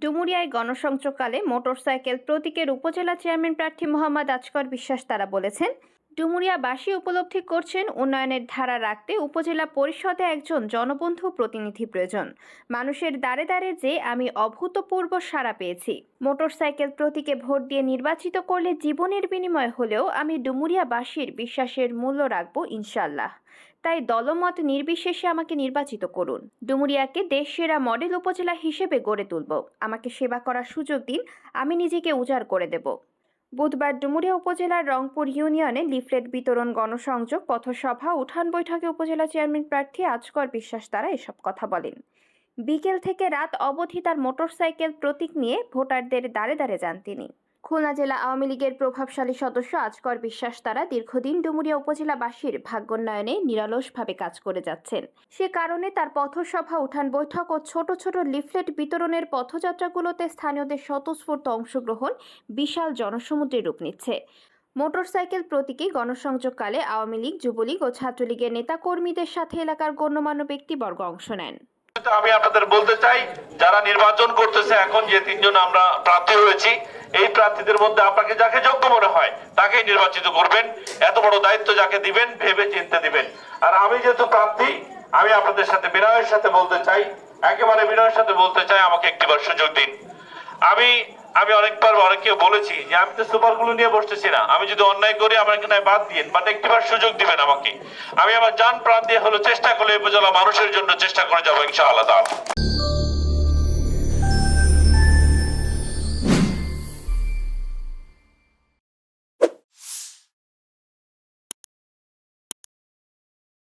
ডুমুরিয়ায় গণসংযোগকালে motorcycle প্রতীকের উপজেলা chairman প্রার্থী মোহাম্মদ আজকর বিশ্বাস তারা বলেছেন ডুমুরিয়াবাসী উপলব্ধি করছেন উন্নয়নের ধারা রাখতে উপজেলা পরিষদে একজন জনবন্ধু প্রতিনিধি প্রয়োজন। মানুষের দ্বারে দ্বারে যে আমি অভূতপূর্ব সাড়া পেয়েছি। মোটরসাইকেল প্রতীকে ভোট দিয়ে নির্বাচিত করলে জীবনের বিনিময় হলেও আমি ডুমুরিয়াবাসীর বিশ্বাসের মূল্য রাখব ইনশাল্লাহ তাই দলমত নির্বিশেষে আমাকে নির্বাচিত করুন। ডুমুরিয়াকে দেশসেরা মডেল উপজেলা হিসেবে গড়ে তুলব। আমাকে সেবা করার সুযোগ দিন। আমি নিজেকে উজাড় করে দেব। বুধবার ডুমুরিয়া উপজেলার রংপুর ইউনিয়নে লিফলেট বিতরণ গণসংযোগ, পথসভা, উঠান বৈঠকে উপজেলা চেয়ারম্যান প্রার্থী আজকর বিশ্বাস দ্বারা এসব কথা বলেন। বিকেল থেকে রাত অবধি তার মোটরসাইকেল প্রতীক নিয়ে ভোটারদের দ্বারে দ্বারে যান তিনি। খুলনা জেলা আওয়ামী লীগের প্রভাবশালী সদস্য আজকর বিশ্বাস তারা দীর্ঘদিন ডুমুরিয়া উপজেলাবাসীর ভাগ্যোন্নয়নে নিরলসভাবে কাজ করে যাচ্ছেন। সে কারণে তার পথসভা, উঠান বৈঠক ও ছোট ছোট লিফলেট বিতরণের পথযাত্রাগুলোতে স্থানীয়দের স্বতঃস্ফূর্ত অংশগ্রহণ বিশাল জনসমুদ্রে রূপ নিচ্ছে। মোটরসাইকেল প্রতীকে গণসংযোগকালে আওয়ামী লীগ, যুবলীগ ও ছাত্রলীগের নেতাকর্মীদের সাথে এলাকার গণ্যমান্য ব্যক্তিবর্গ অংশ নেন। তো আমি আপনাদের বলতে চাই, যারা নির্বাচন করতেছে এখন যে তিনজন আমরা প্রার্থী হয়েছি এই প্রার্থীদের মধ্যে আপনাকে যাকে যোগ্য মনে হয়, তাকেই নির্বাচিত করবেন। এত বড় দায়িত্ব যাকে দিবেন, ভেবে চিনতে দিবেন। আর আমি যেহেতু প্রার্থী, আমি আপনাদের সাথে বিনয়ের সাথে বলতে চাই, একেবারে বিনয়ের সাথে বলতে চাই, আমাকে একটিবার সুযোগ দিন। আমি আমি অনেকবার অনেককে বলেছি যে আমি তো সুপারগুলো নিয়ে বসতেছি না। আমি যদি অন্যায় করি, আমার এখানে বাদ দিন বাট একটিবার সুযোগ দিবেন আমাকে। আমি আমার যান প্রাণ দিয়ে হলো চেষ্টা করলে উপজেলা মানুষের জন্য চেষ্টা করে যাব, ইনশাআল্লাহ তাআলা